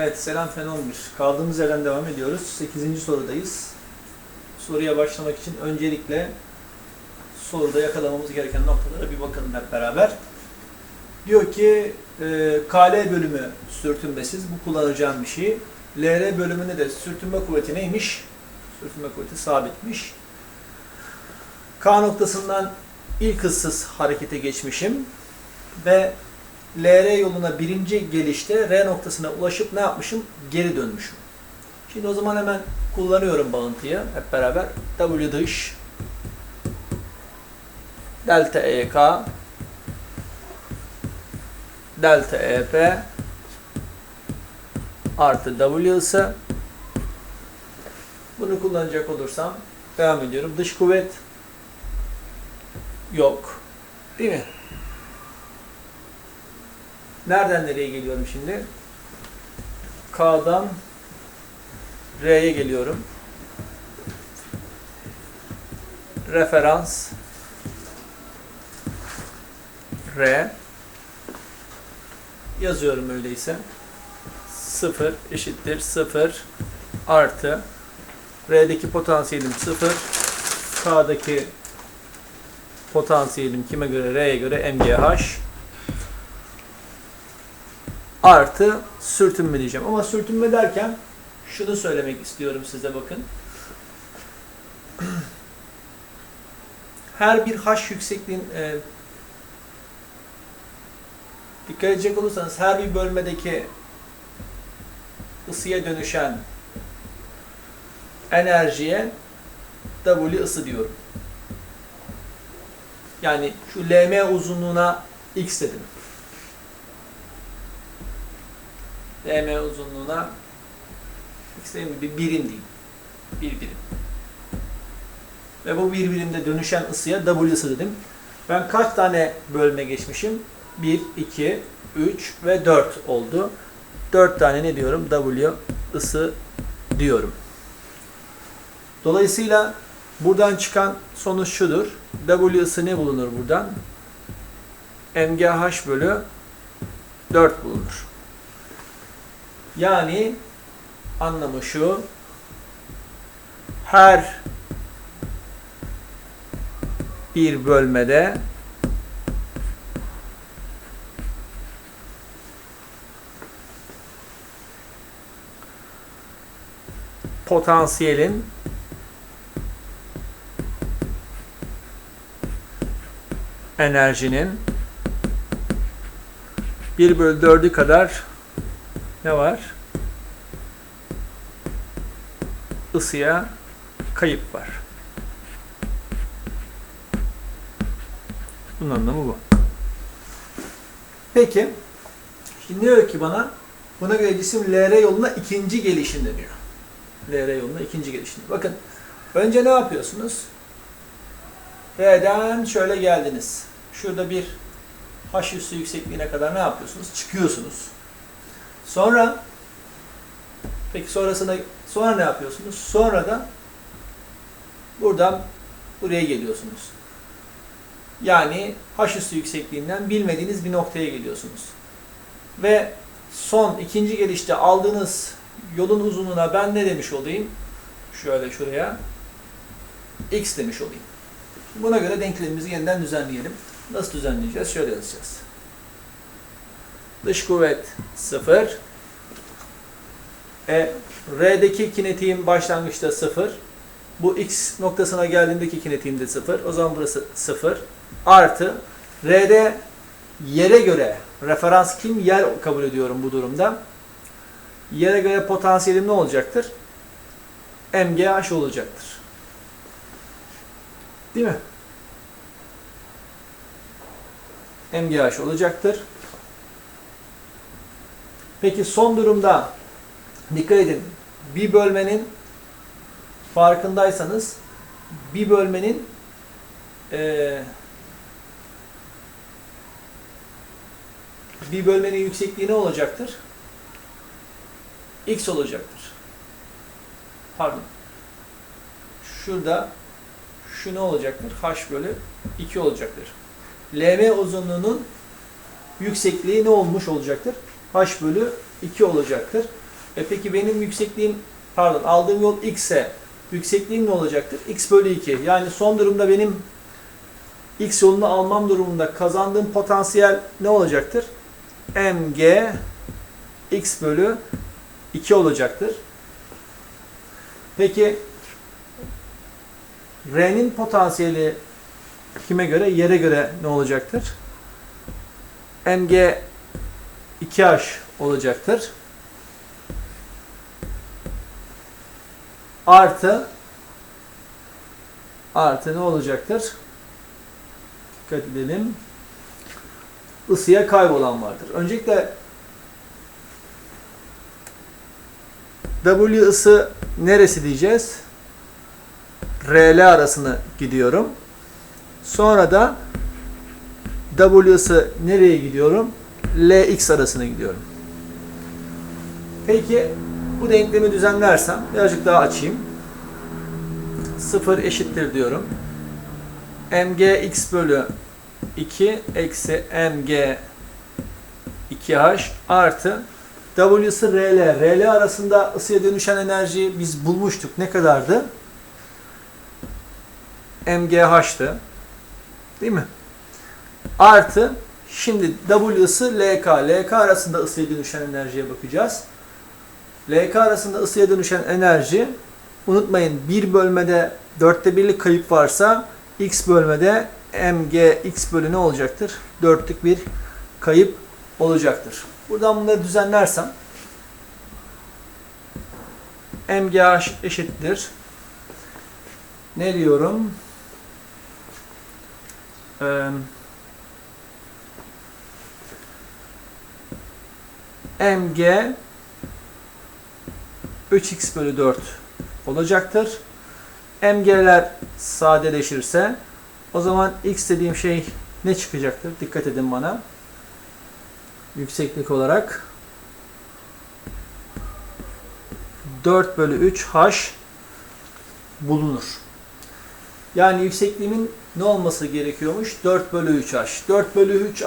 Evet, selam fen 11. Kaldığımız yerden devam ediyoruz. 8. sorudayız. Soruya başlamak için öncelikle soruda yakalamamız gereken noktalara bir bakalım hep beraber. Diyor ki e, KL bölümü sürtünmesiz, bu kullanacağım bir şey. LR bölümünde de sürtünme kuvveti neymiş? Sürtünme kuvveti sabitmiş. K noktasından ilk hızsız harekete geçmişim ve LR yoluna birinci gelişte R noktasına ulaşıp ne yapmışım? Geri dönmüşüm. Şimdi o zaman hemen kullanıyorum bağıntıyı hep beraber. W dış delta EK delta EP artı W ısı bunu kullanacak olursam devam ediyorum. Dış kuvvet yok. Değil mi? Nereden nereye geliyorum şimdi? K'dan R'ye geliyorum. Referans R yazıyorum öyleyse. 0 eşittir 0 artı R'deki potansiyelim 0 K'daki potansiyelim kime göre? R'ye göre MGH artı sürtünme diyeceğim. Ama sürtünme derken şunu söylemek istiyorum size bakın. Her bir H yüksekliğin e, dikkat edecek olursanız her bir bölmedeki ısıya dönüşen enerjiye W ısı diyorum. Yani şu LM uzunluğuna X dedim. DM uzunluğuna mi? bir birim diyeyim. Bir birim. Ve bu bir birimde dönüşen ısıya W ısı dedim. Ben kaç tane bölme geçmişim? 1, 2, 3 ve 4 oldu. 4 tane ne diyorum? W ısı diyorum. Dolayısıyla buradan çıkan sonuç şudur. W ısı ne bulunur buradan? MGH bölü 4 bulunur. Yani anlamı şu. Her bir bölmede potansiyelin enerjinin 1 bölü 4'ü kadar ne var? Isıya kayıp var. Bunun anlamı bu. Peki, şimdi diyor ki bana, buna göre cisim LR yoluna ikinci gelişim deniyor. LR yoluna ikinci gelişim. Bakın, önce ne yapıyorsunuz? R'den şöyle geldiniz. Şurada bir H üssü yüksekliğine kadar ne yapıyorsunuz? Çıkıyorsunuz. Sonra peki sonrasında sonra ne yapıyorsunuz? Sonra da buradan buraya geliyorsunuz. Yani H üssü yüksekliğinden bilmediğiniz bir noktaya geliyorsunuz. Ve son ikinci gelişte aldığınız yolun uzunluğuna ben ne demiş olayım? Şöyle şuraya x demiş olayım. Buna göre denklemimizi yeniden düzenleyelim. Nasıl düzenleyeceğiz? Şöyle yazacağız. Dış kuvvet 0. E, R'deki kinetiğim başlangıçta 0. Bu X noktasına geldiğindeki kinetiğim de 0. O zaman burası 0. Artı R'de yere göre referans kim? Yer kabul ediyorum bu durumda. Yere göre potansiyelim ne olacaktır? MGH olacaktır. Değil mi? MGH olacaktır. Peki son durumda dikkat edin. Bir bölmenin farkındaysanız bir bölmenin eee bir bölmenin yüksekliği ne olacaktır? X olacaktır. Pardon. Şurada şu ne olacaktır? H bölü 2 olacaktır. LM uzunluğunun yüksekliği ne olmuş olacaktır? H bölü 2 olacaktır. E peki benim yüksekliğim, pardon aldığım yol x ise yüksekliğim ne olacaktır? x bölü 2. Yani son durumda benim x yolunu almam durumunda kazandığım potansiyel ne olacaktır? mg x bölü 2 olacaktır. Peki R'nin potansiyeli kime göre? Yere göre ne olacaktır? mg 2h olacaktır. Artı artı ne olacaktır? Dikkat edelim. Isıya kaybolan vardır. Öncelikle W ısı neresi diyeceğiz? RL arasını gidiyorum. Sonra da W ısı nereye gidiyorum? LX arasına gidiyorum. Peki bu denklemi düzenlersem birazcık daha açayım. 0 eşittir diyorum. mg x bölü 2 eksi mg 2h artı W ısı RL. RL arasında ısıya dönüşen enerjiyi biz bulmuştuk. Ne kadardı? mgh'tı. Değil mi? Artı şimdi W ısı LK. LK arasında ısıya dönüşen enerjiye bakacağız. LK arasında ısıya dönüşen enerji unutmayın bir bölmede dörtte birlik kayıp varsa x bölmede mg x bölü ne olacaktır? Dörtlük bir kayıp olacaktır. Buradan bunları düzenlersem mgh eşittir. Ne diyorum? Ee, mg 3x bölü 4 olacaktır. mg'ler sadeleşirse o zaman x dediğim şey ne çıkacaktır? Dikkat edin bana. Yükseklik olarak 4 bölü 3 h bulunur. Yani yüksekliğimin ne olması gerekiyormuş? 4 bölü 3 h. 4 bölü 3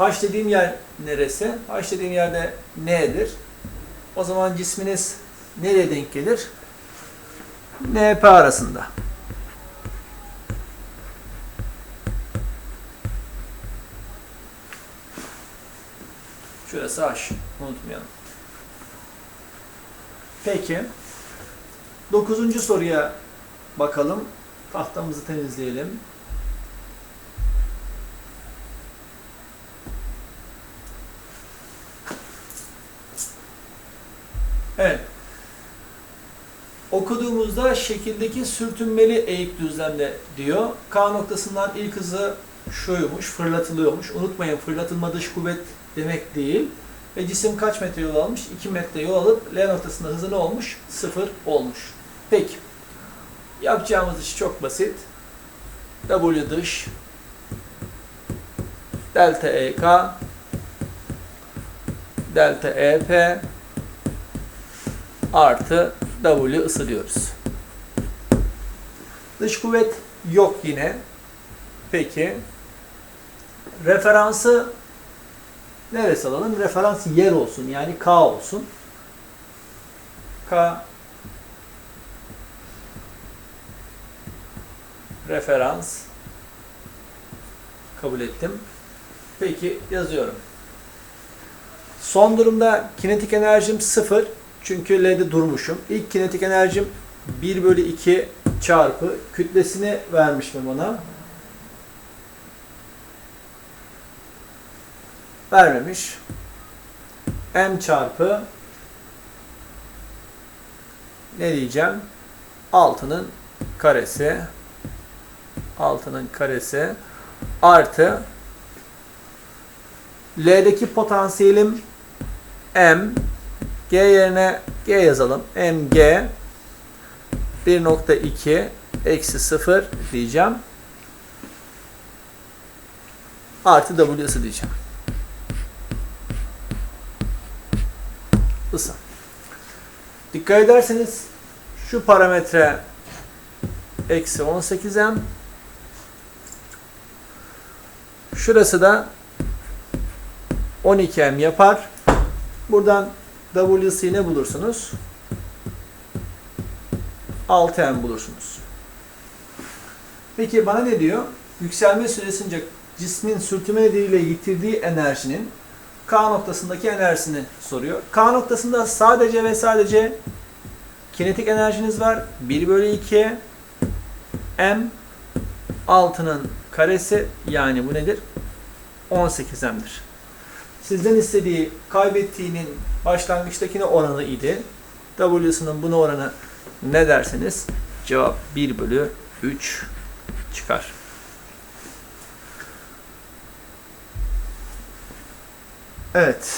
h. Dediğim yer neresi? H dediğim yerde nedir? O zaman cisminiz nereye denk gelir? NP arasında. Şurası H. Unutmayalım. Peki. Dokuzuncu soruya bakalım. Tahtamızı temizleyelim. Evet. Okuduğumuzda şekildeki sürtünmeli eğik düzlemde diyor. K noktasından ilk hızı şuymuş, fırlatılıyormuş. Unutmayın fırlatılma dış kuvvet demek değil. Ve cisim kaç metre yol almış? 2 metre yol alıp L noktasında hızı ne olmuş? 0 olmuş. Peki. Yapacağımız iş çok basit. W dış delta EK delta EP artı W ısı diyoruz. Dış kuvvet yok yine. Peki. Referansı neresi alalım? Referans yer olsun. Yani K olsun. K referans kabul ettim. Peki yazıyorum. Son durumda kinetik enerjim 0. Çünkü L'de durmuşum. İlk kinetik enerjim 1 bölü 2 çarpı kütlesini vermişim bana. Vermemiş. M çarpı ne diyeceğim? 6'nın karesi 6'nın karesi artı L'deki potansiyelim M G yerine G yazalım. MG 1.2 eksi 0 diyeceğim. Artı W ısı diyeceğim. Isı. Dikkat ederseniz şu parametre eksi 18M Şurası da 12M yapar. Buradan W'si ne bulursunuz? 6m bulursunuz. Peki bana ne diyor? Yükselme süresince cismin sürtünme nedeniyle yitirdiği enerjinin K noktasındaki enerjisini soruyor. K noktasında sadece ve sadece kinetik enerjiniz var. 1 bölü 2 m 6'nın karesi yani bu nedir? 18m'dir. Sizden istediği kaybettiğinin başlangıçtakine oranı idi. W'sının buna oranı ne derseniz cevap 1 bölü 3 çıkar. Evet.